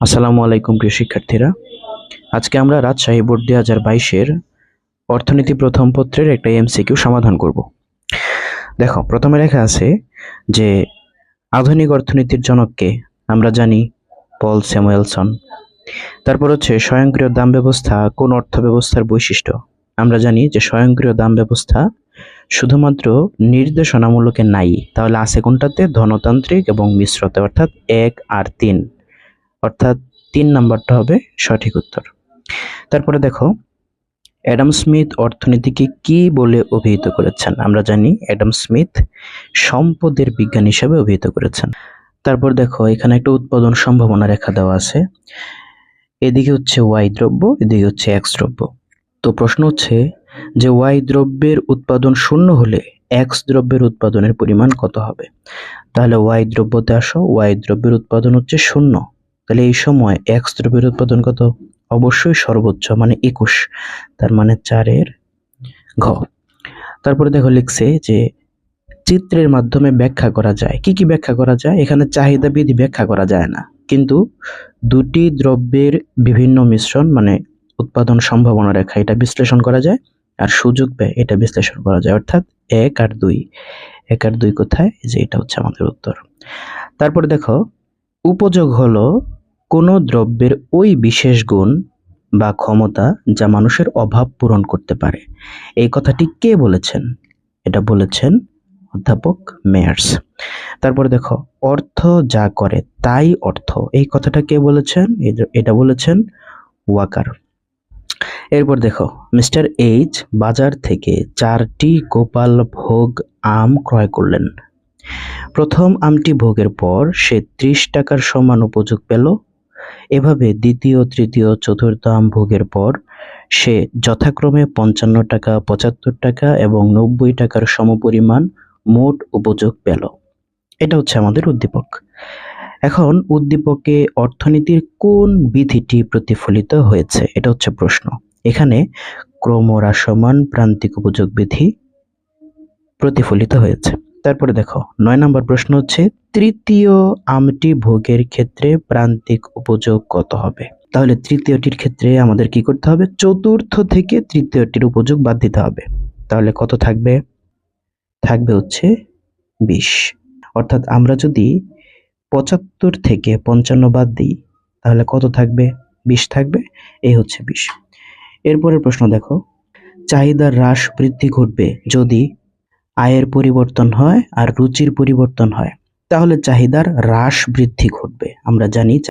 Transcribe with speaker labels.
Speaker 1: আসসালামু আলাইকুম প্রিয় শিক্ষার্থীরা। আজকে আমরা রাজশাহী বোর্ড দুই হাজার বাইশের অর্থনীতি প্রথম পত্রের একটা এমসিকিউ সমাধান করব। দেখো, প্রথমে লেখা আছে যে আধুনিক অর্থনীতির জনককে আমরা জানি পল স্যামুয়েলসন। তারপর হচ্ছে স্বয়ংক্রিয় দাম ব্যবস্থা কোন অর্থ ব্যবস্থার বৈশিষ্ট্য? আমরা জানি যে স্বয়ংক্রিয় দাম ব্যবস্থা শুধুমাত্র নির্দেশনামূলকে নাই, তাহলে আছে কোনটাতে? ধনতান্ত্রিক এবং মিশ্রতে, অর্থাৎ এক আর তিন। অর্থাৎ তিন নাম্বারটা হবে সঠিক উত্তর। তারপরে দেখো, অ্যাডাম স্মিথ অর্থনীতিকে কি বলে অভিহিত করেছেন? আমরা জানি অ্যাডাম স্মিথ সম্পদের বিজ্ঞান হিসেবে অভিহিত করেছেন। তারপর দেখো, এখানে একটা উৎপাদন সম্ভাবনা রেখা দেওয়া আছে। এদিকে হচ্ছে ওয়াই দ্রব্য, এদিকে হচ্ছে এক্স দ্রব্য। তো প্রশ্ন হচ্ছে যে ওয়াই দ্রব্যের উৎপাদন শূন্য হলে এক্স দ্রব্যের উৎপাদনের পরিমাণ কত হবে? তাহলে ওয়াই দ্রব্যতে আসো, ওয়াই দ্রব্যের উৎপাদন হচ্ছে শূন্য। তাহলে এই সময় এক্স দ্রব্যের উৎপাদন কত? অবশ্যই সর্বোচ্চ মানে একুশ। তার মানে চারের ঘ। তারপরে দেখো লিখছে যে চিত্রের মাধ্যমে ব্যাখ্যা করা যায়। কি কি ব্যাখ্যা করা যায়? এখানে চাহিদা বিধি ব্যাখ্যা করা যায় না। কিন্তু দুটি দ্রব্যের বিভিন্ন মিশ্রণ মানে উৎপাদন সম্ভাবনা রেখা, এটা বিশ্লেষণ করা যায়। আর সুযোগ ব্যয়, এটা বিশ্লেষণ করা যায়। অর্থাৎ এক আর দুই। এক আর দুই কোথায়? যে এটা হচ্ছে আমাদের উত্তর। তারপরে দেখো, উপযোগ হলো কোনো দ্রব্যের ওই বিশেষ গুণ বা ক্ষমতা যা মানুষের অভাব পূরণ করতে পারে। এই কথাটি কে বলেছেন? এটা বলেছেন অধ্যাপক মেয়ার্স। তারপরে দেখো, অর্থ যা করে তাই অর্থ। এই কথাটা কে বলেছেন? এটা বলেছেন ওয়াকার। এরপর দেখো, মিস্টার এইচ বাজার থেকে চারটি গোপাল ভোগ আম ক্রয় করলেন। প্রথম আমটি ভোগের পর সে ত্রিশ টাকার সমান উপযোগ পেল। এভাবে দ্বিতীয়, তৃতীয়, চতুর্থ আম ভোগের পর সে যথাক্রমে পঞ্চান্ন টাকা, পঁচাত্তর টাকা এবং নব্বই টাকার সমপরিমাণ মোট উপযোগ পেল। এটা হচ্ছে আমাদের উদ্দীপক। এখন উদ্দীপকে অর্থনীতির কোন বিধিটি প্রতিফলিত হয়েছে? এটা হচ্ছে প্রশ্ন। এখানে ক্রমহ্রাসমান প্রান্তিক উপযোগ বিধি প্রতিফলিত হয়েছে। তারপরে দেখো, নয় নম্বর প্রশ্ন হচ্ছে, তৃতীয় আমটি ভোগের ক্ষেত্রে প্রান্তিক উপযোগ কত হবে? তাহলে তৃতীয়টির ক্ষেত্রে আমাদের কি করতে হবে? চতুর্থ থেকে তৃতীয়টির উপযোগ বাদ দিতে হবে। তাহলে কত থাকবে? থাকবে হচ্ছে বিশ। অর্থাৎ আমরা যদি পঁচাত্তর থেকে পঞ্চান্ন বাদ দিই, তাহলে কত থাকবে? বিশ থাকবে। এই হচ্ছে বিশ। এরপরের প্রশ্ন দেখো, চাহিদার হ্রাস বৃদ্ধি ঘটবে যদি আয়ের পরিবর্তন হয় আর রুচির পরিবর্তন হয়। তাহলে চাহিদার হ্রাস বৃদ্ধি ঘটবে। আমরা জানি